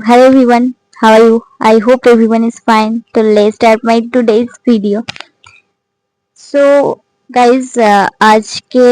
hello everyone, how are you? I hope everyone is fine. So let's start my today's video. So guys, uh, আজকে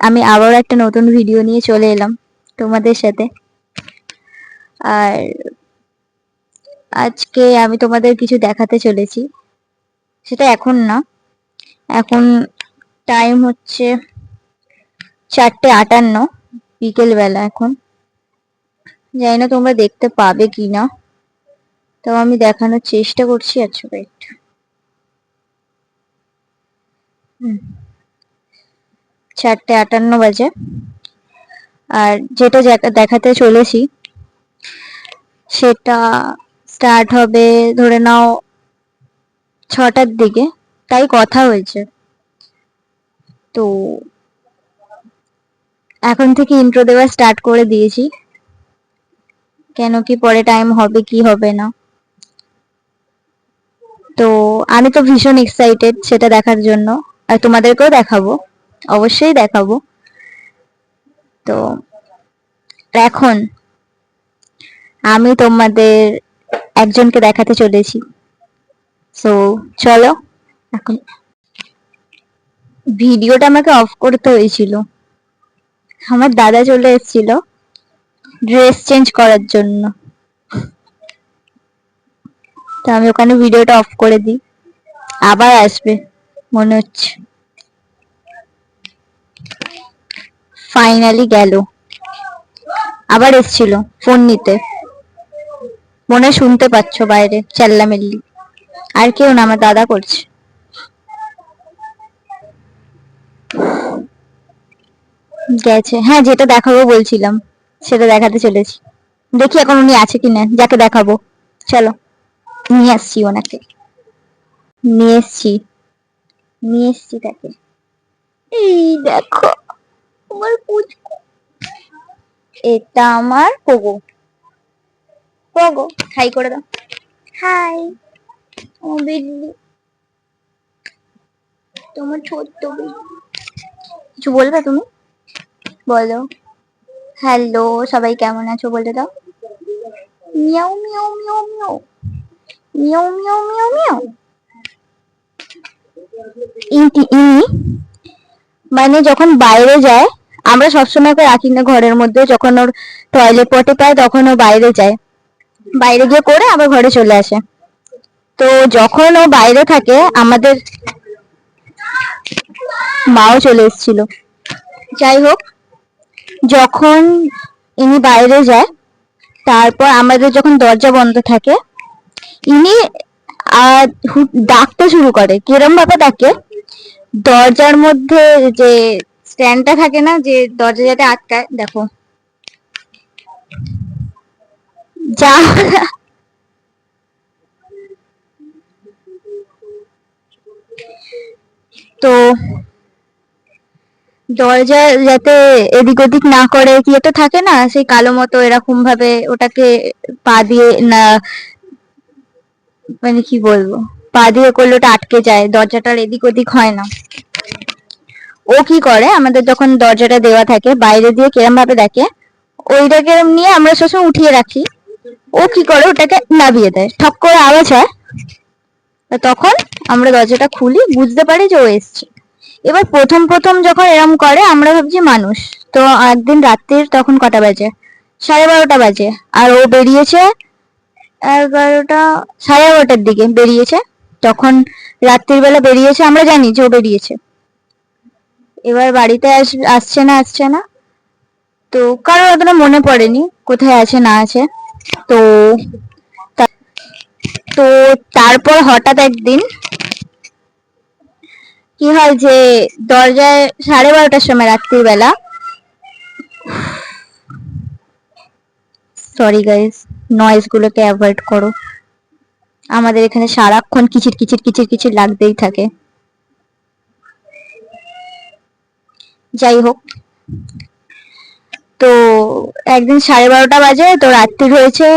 আমি আবার একটা নতুন video নিয়ে চলে এলাম তোমাদের সাথে আর আজকে আমি তোমাদের কিছু দেখাতে চলেছি সেটা এখন না এখন টাইম হচ্ছে চারটে আটান্ন বিকেল বেলা এখন জানি না তোমরা দেখতে পাবে কি না তাও আমি দেখানোর চেষ্টা করছি আচ্ছা ওয়েট চারটে আটান্ন বাজে। আর যেটা দেখাতে চলেছি, সেটা স্টার্ট হবে, ধরে নাও, ছটার দিকে। তাই কথা হয়েছে। তো এখন থেকে ইন্ট্রো দেওয়া স্টার্ট করে দিয়েছি। কেন কি পরে টাইম হবে, কি হবে না? তো আমি তো ভীষণ এক্সাইটেড সেটা দেখার জন্য। আর তোমাদেরকেও দেখাবো, অবশ্যই দেখাবো। তো এখন আমি তোমাদের একজনকে দেখাতে চলেছি। সো চলো, এখন ভিডিওটা আমাকে অফ করতে হয়েছিল। আমার দাদা চলে এসেছিল। ড্রেস চেঞ্জ করার জন্য। তো আমি ওখানে ভিডিওটা অফ করে দিই। আবার আসবে, মনে হচ্ছে। ফাইনালি গেল। আবার এসছিল ফোন নিতে। মনে শুনতে পাচ্ছ বাইরে, চেল্লামেল্লি। আর কেউ না, আমার দাদা করছে। গেছে। হ্যাঁ যেটা দেখাবো বলছিলাম। সেটা দেখাতে চলেছি। দেখি এখন উনি আছে কিনা, যাকে দেখাবো। চলো, নিয়ে আসছি ওনাকে। নিয়ে এসছি। নিয়ে এসছি তাকে। এই দেখো, আমার এটা আমার পোগো। পোগো, হাই করে দাও। হাই আমার বিল্লি। তোমার ছোট্ট কিছু বলবে তুমি? বলো। হ্যালো সবাই কেমন আছো বলে দাও। মিয়াও মিয়াও মিয়াও মিয়াও। মিয়াও মিয়াও মিয়াও মিয়াও। ইনি মানে যখন বাইরে যায়, আমরা সবসময় ওকে রাখি না ঘরের মধ্যে, যখন ওর টয়লেট পটে পায়, তখন ও বাইরে যায়। বাইরে গিয়ে করে আবার ঘরে চলে আসে। তো যখন ও বাইরে থাকে, আমাদের মাও চলে এসেছিল। যাই হোক যখন ইনি বাইরে যায়, তারপর আমাদের যখন দরজা বন্ধ থাকে, ইনি ডাকতে শুরু করে। কিরম ভাবে ডাকে? দরজার মধ্যে যে স্ট্যান্ডটা থাকে না, যে দরজা যাতে আটকায়, দেখো। যা তো দরজা যাতে এদিক ওদিক না করে, কি একটা থাকে না? সেই কালো মতো এরকম ভাবে ওটাকে পা দিয়ে না মানে কি বলব? পা দিয়ে করলে ওটা আটকে যায়, দরজাটার এদিক ওদিক হয় না। ও কি করে? আমাদের যখন দরজাটা দেওয়া থাকে, বাইরে দিয়ে কেরম ভাবে দেখে ওইটাকে নিয়ে আমরা সবসময় উঠিয়ে রাখি। ও কি করে? ওটাকে নামিয়ে দেয়। ঠক করে আওয়াজ হয়। তখন আমরা দরজাটা খুলি, বুঝতে পারি যে ও এসছে। এবার প্রথম প্রথম যখন এরম করে, আমরা ভাবছি মানুষ। তো একদিন রাত্রির তখন কটা বাজে? সাড়ে বারোটা বাজে। আর ও বেরিয়েছে এগারোটা, সাড়ে এগারোটার দিকে বেরিয়েছে। তখন রাত্রির বেলা বেরিয়েছে, আমরা জানি যে ও বেরিয়েছে। এবার বাড়িতে আসছে না আসছে না। তো কারোর অতটা মনে পড়েনি কোথায় আছে, না আছে। তো তো তারপর হঠাৎ একদিন কি হয় যে দরজায় সাড়ে বারোটার সময় রাত্রির বেলা সরি গাইস নয়েজ গুলোকে অ্যাভয়েড করো। আমাদের এখানে সারাক্ষণ কিচির কিচির কিচির কিচির লাগতেই থাকে। যাই হোক, তো একদিন সাড়ে বারোটা বাজে, তো রাত্রি হয়েছে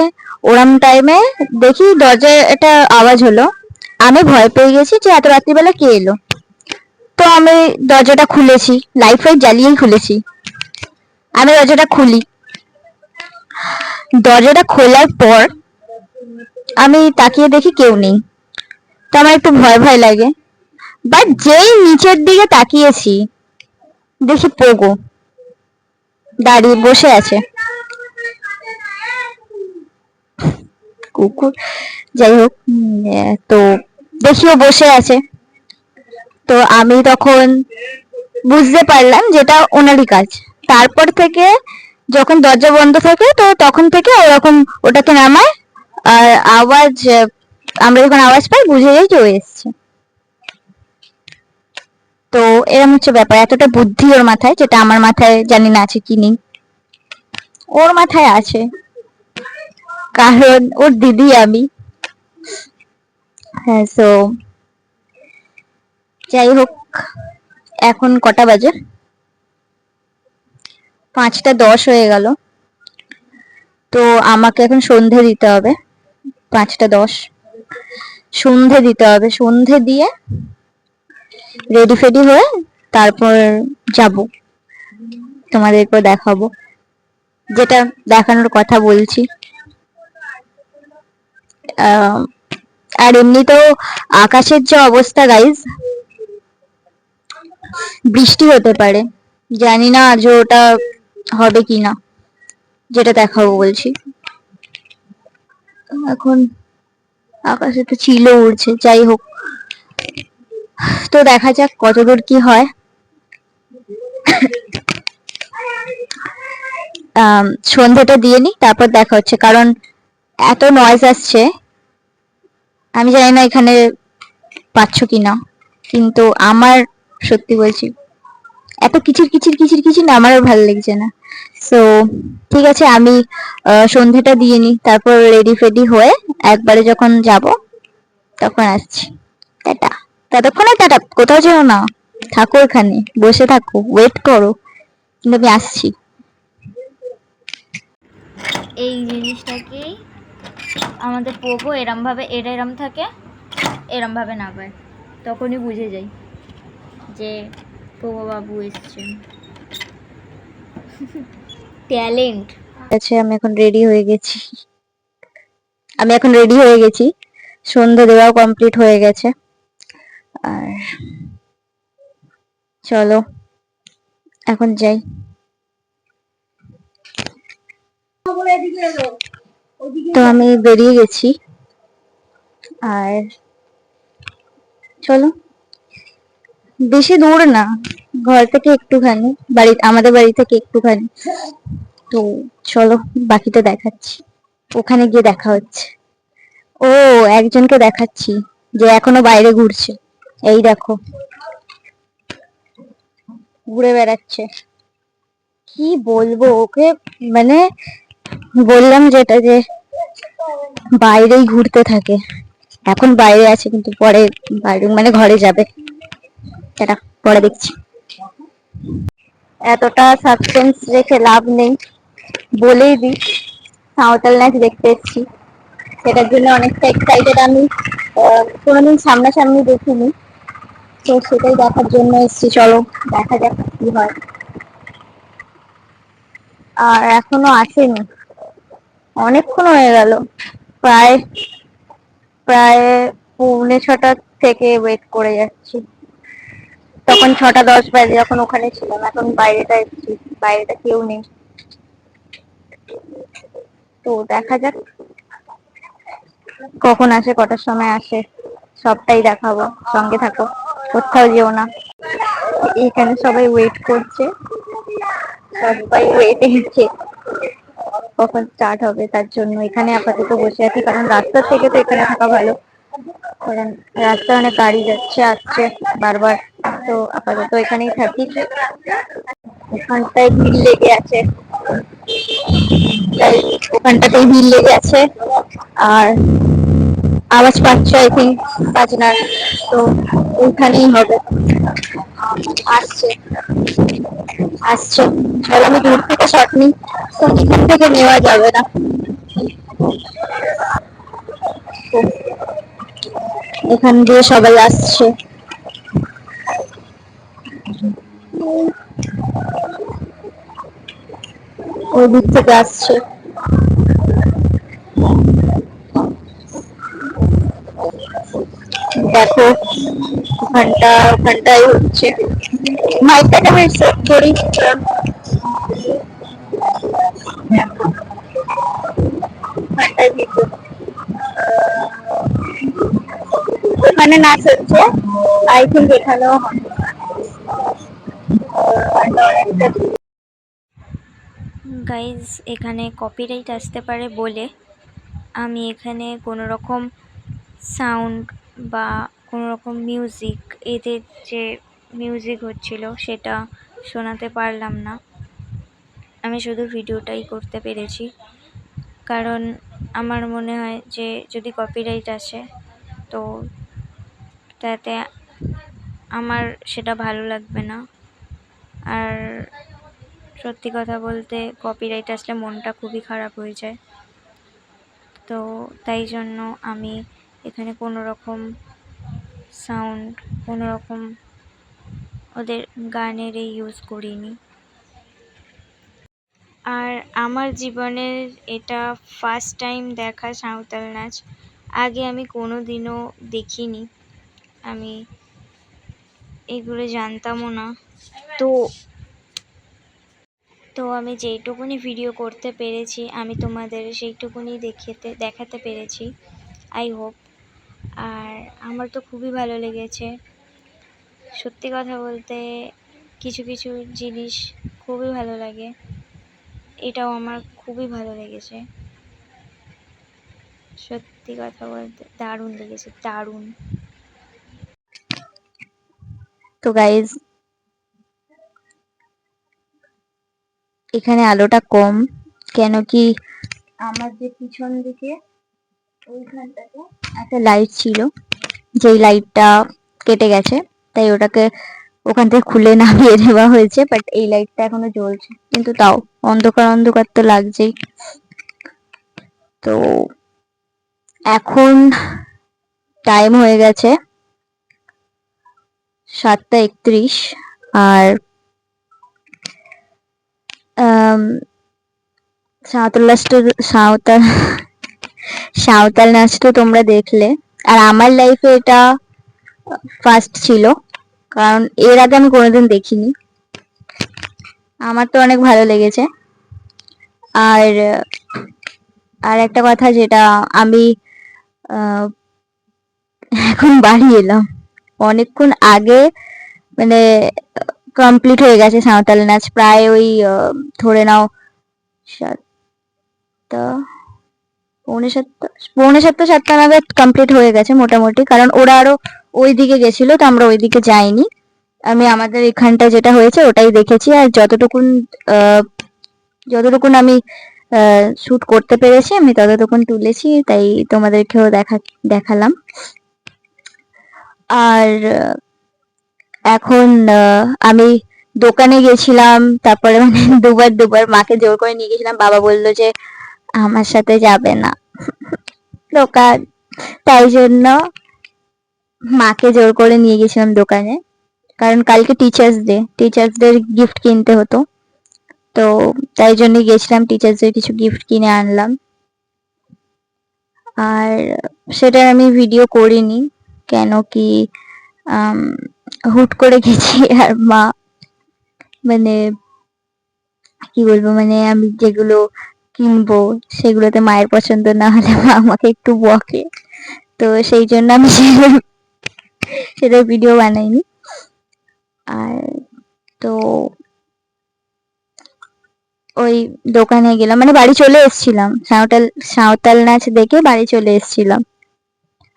ওরম টাইমে দেখি দরজায় একটা আওয়াজ হলো। আমি ভয় পেয়ে গেছি যে এত রাত্রিবেলা কে এলো? তো আমি দরজাটা খুলেছি লাইট ফাইট জ্বালিয়েই খুলেছি। আমি দরজাটা খুলি। দরজাটা খোলার পর আমি তাকিয়ে দেখি কেউ নেই। তো আমার একটু ভয় ভয় লাগে। বাট যেই নিচের দিকে তাকিয়েছি, দেখি পোগো দাঁড়িয়ে বসে আছে। কুকুর, যাই হোক তো দেখিও বসে আছে। তো আমি তখন বুঝতে পারলাম যেটা ওনারই কাজ। তারপর থেকে যখন দরজা বন্ধ থাকে, তো তখন থেকে ওরকম ওটাকে নামায়, আর আওয়াজ, আমরা যখন আওয়াজ পাই, বুঝে যাই যে ও এসছে। তো এরকম হচ্ছে ব্যাপার, এতটা বুদ্ধি ওর মাথায়, যেটা আমার মাথায় জানি না আছে কি নেই। ওর মাথায় আছে, কারণ ওর দিদি আমি। হ্যাঁ তো যাই হোক এখন কটা বাজে? পাঁচটা দশ হয়ে গেল। তো আমাকে এখন সন্ধে দিতে হবে। পাঁচটা দশ। সন্ধে দিতে হবে। সন্ধে দিয়ে রেডি ফেডি হয়ে তারপর যাব। তোমাদেরকে দেখাবো। যেটা দেখানোর কথা বলছি। আর এমনিতেও আকাশের যে অবস্থা গাইজ বৃষ্টি হতে পারে। জানি না আজ ওটা হবে কি না। যেটা দেখাবো বলছি। এখন আকাশে তো চিলো উড়ছে যাই হোক। তো দেখা যাক কতদূর কি হয়। আম, সন্ধ্যাটা দিয়ে নি তারপর দেখা হচ্ছে। কারণ এত নয়েজ আসছে আমি জানি না এখানে পাচ্ছ কি না। কিন্তু আমার সত্যি বলছি। এত কিচির কিচির কিচির কিচির না আমারও ভালো লাগছে না। সো ঠিক আছে আমি আহ, সন্ধ্যাটা দিয়ে নি তারপর রেডি ফেডি হয়ে একবারে যখন যাব তখন আসছি। টাটা। ততক্ষণে টাটা কোথাও যেও না। থাকো এখানে বসে থাকো ওয়েট করো। কিন্তু আমি আসছি। এই জিনিসটাকেই আমাদের পোগো এরম ভাবে এটা এরম থাকে এরম ভাবে নামায় তখনই বুঝে যাই। যে বাবু এসছে ট্যালেন্ট। আছে আমি এখন রেডি হয়ে গেছি। আমি এখন রেডি হয়ে গেছি। সন্ধ্যে দেওয়াও কমপ্লিট হয়ে গেছে। আর চলো, এখন যাই। তো আমি বেরিয়ে গেছি। আর চলো। বেশি দূর না। ঘর থেকে একটুখানি, বাড়ি, আমাদের বাড়ি থেকে একটুখানি। তো চলো, বাকিটা দেখাচ্ছি। ওখানে গিয়ে দেখা হচ্ছে। ও, একজনকে দেখাচ্ছি, যে এখনও বাইরে ঘুরছে। এই দেখো। ঘুরে বেড়াচ্ছে। কি বলব ওকে? মানে বললাম যেটা যে বাইরেই ঘুরতে থাকে। এখন বাইরে আছে, কিন্তু পরে বাইরে মানে ঘরে যাবে। এটা পরে দেখছি এতটা সাসপেন্স রেখে লাভ নেই। বলেই দিই সাঁওতাল নাচ দেখতে এসেছি। সেটার জন্য অনেকটা এক্সাইটেড আমি। কোনোদিন সামনাসামনি দেখিনি। তো সেটাই দেখার জন্য এসেছি। চলো, দেখা যাক কি হয়। আর এখনও আসেনি। অনেকক্ষণ হয়ে গেল। প্রায় প্রায় পৌনে ছটা থেকে ওয়েট করে যাচ্ছি। তখন ছটা দশ বাজে যখন ওখানে ছিলাম, এখন বাইরেটা এসেছি বাইরেটা কেউ নেই। তো দেখা যাক কখন আসে, কটার সময় আসে, সবটাই দেখাবো, সঙ্গে থাকো, কোথাও যেও না। এখানে সবাই ওয়েট করছে, সবাই ওয়েট আছে কখন স্টার্ট হবে, তার জন্য এখানে আপাতত বসে আছি, কারণ রাস্তার থেকে তো এখানে থাকা ভালো। রাস্তায় অনেক গাড়ি যাচ্ছে, আসছে বারবার। তো আপাতত এখানেই থাকি। ওখানটায় ভিড় লেগে আছে। তাই ওখানটাতেই ভিড় লেগে আছে। আর আওয়াজ পাচ্ছ আই থিঙ্ক বাজনার। তো ওইখানেই হবে। আসছে। আসছে। চলো আমি দূর থেকে শট নিই। তো এখান থেকে নেওয়া যাবে না। এখান দিয়ে সবাই আসছে। ওই দিক থেকে আসছে। দেখো, ওখানটা, ওখানটাই হচ্ছে। মাইকটাকে আমি সেট করি দিতে। ওখানে নাচ হচ্ছে আই থিঙ্ক এখানেও। গাইজ এখানে কপিরাইট আসতে পারে বলে আমি এখানে কোনো রকম সাউন্ড বা কোনো রকম মিউজিক এদের যে মিউজিক হচ্ছিল সেটা শোনাতে পারলাম না। আমি শুধু ভিডিওটাই করতে পেরেছি। কারণ আমার মনে হয় যে যদি কপিরাইট আসে, তো তাতে আমার সেটা ভালো লাগবে না। আর সত্যি কথা বলতে কপিরাইট আসলে মনটা খুবই খারাপ হয়ে যায়। তো তাই জন্য আমি এখানে কোনো রকম সাউন্ড কোনো রকম ওদের গানের এই ইউজ করিনি। আর আমার জীবনের এটা ফার্স্ট টাইম দেখা সাঁওতাল নাচ, আগে আমি কোনো দিনও দেখিনি। আমি এগুলো জানতামও না। তো তো আমি যেইটুকুনি ভিডিও করতে পেরেছি, আমি তোমাদের সেইটুকুনি দেখাতে দেখাতে পেরেছি। আই হোপ আর আমার তো খুবই ভালো লেগেছে। সত্যি কথা বলতে কিছু কিছু জিনিস খুবই ভালো লাগে। এটাও আমার খুবই ভালো লেগেছে। সত্যি কথা বলতে দারুণ লেগেছে, দারুণ। তো গাইজ এখানে আলোটা কম, কেন কি আমার যে পিছন দিকে ওইখানটাতে একটা লাইট ছিল, যেই লাইটটা কেটে গেছে, তাই ওটাকে ওখান থেকে খুলে নামিয়ে দেওয়া হয়েছে বাট এই লাইটটা এখনও জ্বলছে, কিন্তু তাও অন্ধকার অন্ধকার তো লাগছেই। তো এখন টাইম হয়ে গেছে সাতটা একত্রিশ আর সাঁওতাল নাচটা সাঁওতাল সাঁওতাল নাচ তো তোমরা দেখলে। আর আমার লাইফে এটা ফার্স্ট ছিল, কারণ এর আগে আমি কোনোদিন দেখিনি। আমার তো অনেক ভালো লেগেছে। আর আর একটা কথা যেটা আমি এখন বাড়ি এলাম। অনেকক্ষণ আগে মানে কমপ্লিট হয়ে গেছে সাঁওতাল নাচ। প্রায় ওই ধরে নাও পৌনে সাতটা পৌনে সাতটা সাতটা নাগাদ কমপ্লিট হয়ে গেছে মোটামুটি। কারণ ওরা আরও ওই দিকে গেছিল, তো আমরা ওই দিকে যাইনি। আমি আমাদের এখানটা যেটা হয়েছে ওটাই দেখেছি। আর যতটুকুন যতটুকুন আমি শুট করতে পেরেছি, আমি ততটুকুন তুলেছি, তাই তোমাদেরকেও দেখা, দেখালাম। আর এখন আমি দোকানে গেছিলাম, তারপরে মানে দুবার দুবার মাকে জোর করে নিয়ে গেছিলাম। বাবা বলল যে, আমার সাথে যাবে না। দোকান, তাই জন্য মাকে জোর করে নিয়ে গেছিলাম দোকানে। কারণ কালকে teachers day teachers day gift কিনতে হতো। তো তাই জন্য গেছিলাম টিচার্স ডে কিছু গিফট কিনে আনলাম। আর, সেটা আমি ভিডিও করিনি। কেন কি হুট করে গেছি আর মা মানে কি বলব মানে আমি যেগুলো কিনবো সেগুলোতে মায়ের পছন্দ না হলে মা আমাকে একটু বকে। তো সেই জন্য আমি সেটা- ভিডিও বানাইনি। আর তো ওই দোকানে গেলাম মানে বাড়ি চলে এসেছিলাম। সাঁওতাল সাঁওতাল নাচ দেখে বাড়ি চলে এসেছিলাম।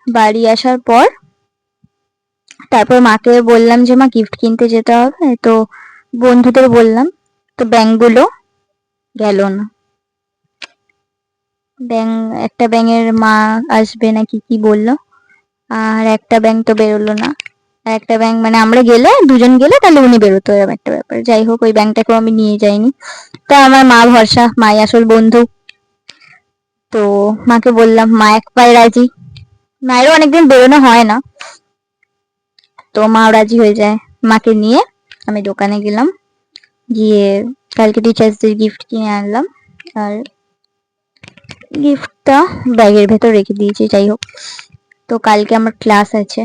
বাড়ি আসার পর তারপর মাকে বললাম যে, মা গিফট কিনতে যেতে হবে। তো বন্ধুদের বললাম, তো ব্যাংকগুলো গেল না। ব্যাং একটা ব্যাঙের মা আসবে নাকি কি বলল? আর একটা ব্যাংক তো বেরোলো না। আর একটা ব্যাংক মানে আমরা গেলে, দুজন গেলে, তাহলে উনি বেরোতো এরকম একটা ব্যাপার। যাই হোক, ওই ব্যাংকটাকেও আমি নিয়ে যাইনি। তো আমার মা ভরসা, মাই আসল বন্ধু। তো মাকে বললাম, মা এক পায়ে রাজি। মায়েরও অনেকদিন বেরোনো হয় না। তো মাও রাজি হয়ে যায়। মাকে নিয়ে আমি দোকানে গেলাম। গিয়ে কালকে টিচার্সদের গিফট কিনে আনলাম। আর গিফটটা ব্যাগের ভেতর রেখে দিয়েছি, যাই হোক। তো কালকে আমার ক্লাস আছে।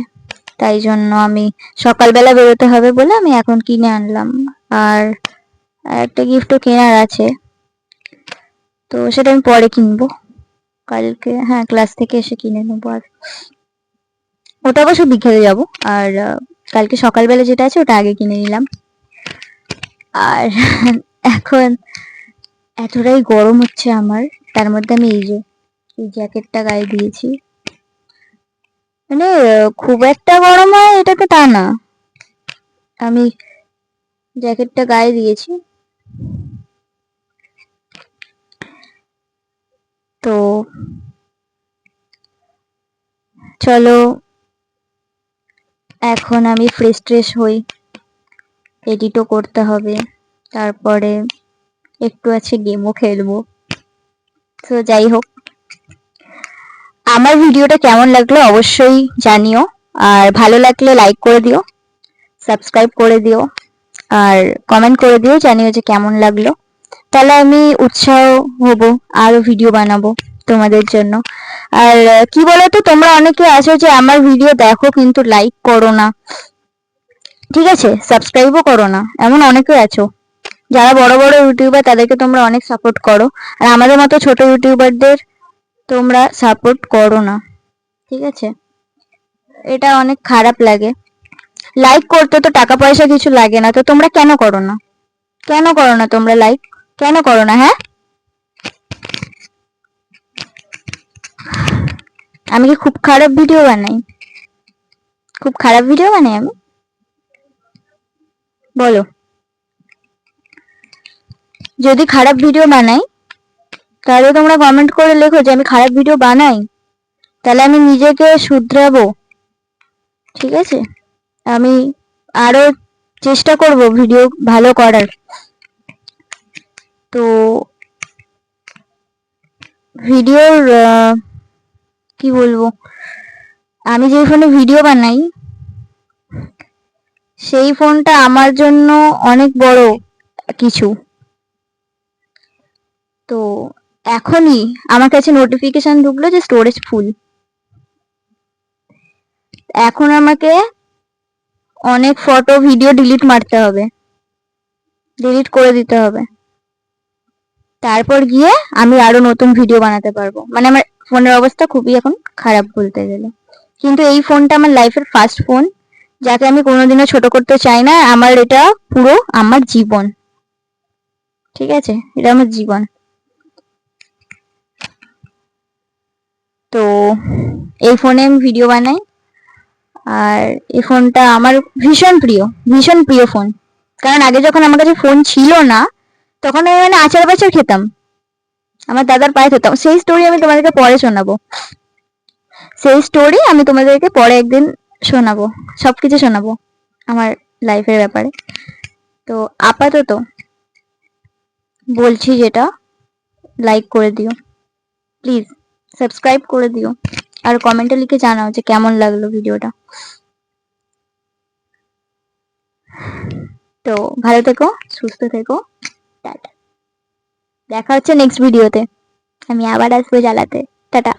তাই জন্য আমি সকালবেলা বেরোতে হবে বলে আমি এখন কিনে আনলাম। আর একটা গিফটও কেনার আছে। তো সেটা আমি পরে কিনবো। কালকে হ্যাঁ ক্লাস থেকে এসে কিনে নেব আর ওটা অবশ্য বিকেলে যাব। আর কালকে সকালবেলা যেটা আছে ওটা আগে কিনে নিলাম। আর এখন এতটাই গরম হচ্ছে আমার, তার মধ্যে আমি এই যে, এই জ্যাকেটটা গায়ে দিয়েছি। মানে খুব একটা গরম হয় এটাতে তা না। আমি জ্যাকেটটা গায়ে দিয়েছি। তো চলো এখন আমি ফ্রেশ ট্রেশ হই। এডিটও করতে হবে। তারপরে একটু আছে গেমও খেলব। তো যাই হোক, আমার ভিডিওটা কেমন লাগল অবশ্যই জানিও। আর ভালো লাগলে লাইক করে দিও সাবস্ক্রাইব করে দিও, আর কমেন্ট করে দিও জানিও যে কেমন লাগল। তাহলে আমি উৎসাহ হব, আরও ভিডিও বানাবো তোমাদের জন্য। আর কি বলতো, তোমরা অনেকে আছো যে আমার ভিডিও দেখো কিন্তু লাইক করো না। ঠিক আছে? সাবস্ক্রাইবও করো না। এমন অনেকে আছো। যারা বড় বড় ইউটিউবার তাদেরকে তোমরা অনেক সাপোর্ট করো। আর আমাদের মতো ছোট ইউটিউবারদের তোমরা সাপোর্ট করো না। ঠিক আছে? এটা অনেক খারাপ লাগে। লাইক করতে তো টাকা পয়সা কিছু লাগে না। তো তোমরা কেন করো না? কেন করো না তোমরা লাইক কেন করো না হ্যাঁ? আমি কি খুব খারাপ ভিডিও বানাই? খুব খারাপ ভিডিও বানাই আমি? বলো। যদি খারাপ ভিডিও বানাই, তাহলে তোমরা কমেন্ট করে লেখো যে আমি খারাপ ভিডিও বানাই। তাহলে আমি নিজেকে শুধরাবো। ঠিক আছে? আমি আরও চেষ্টা করব ভিডিও ভালো করার। তো ভিডিওর কি বলব? আমি যে ফোনে ভিডিও বানাই, সেই ফোনটা আমার জন্য অনেক বড় কিছু। তো এখনই আমার কাছে নোটিফিকেশন ঢুকলো যে স্টোরেজ ফুল এখন আমাকে অনেক ফটো ভিডিও ডিলিট মারতে হবে। ডিলিট করে দিতে হবে। তারপর গিয়ে আমি আরও নতুন ভিডিও বানাতে পারব। মানে আমার ফোনের অবস্থা খুবই এখন খারাপ বলতে গেলে। কিন্তু এই ফোনটা আমার লাইফের ফার্স্ট ফোন যাকে আমি কোনোদিনও ছোট করতে চাই না, আমার এটা পুরো আমার জীবন। ঠিক আছে? এটা আমার জীবন। তো এই ফোনে আমি ভিডিও বানাই, আর এই ফোনটা আমার ভীষণ প্রিয় ভীষণ প্রিয় ফোন কারণ আগে যখন আমার কাছে ফোন ছিল না, তখন আমি মানে আচার বাচার খেতাম। আমার দাদার পায়ে খেতাম সেই স্টোরি আমি তোমাদেরকে পরে শোনাবো। সেই স্টোরি আমি তোমাদেরকে পরে একদিন শোনাবো। সবকিছু শোনাবো আমার লাইফের ব্যাপারে। তো আপাতত বলছি যেটা লাইক করে দিও। প্লিজ সাবস্ক্রাইব করে দিও। আর কমেন্টে লিখে জানাও যে কেমন লাগল ভিডিওটা তো ভালো থেকো, সুস্থ থেকো। টাটা। দেখা হচ্ছে নেক্সট ভিডিওতে আমি আবার আসব জ্বালাতে। টাটা।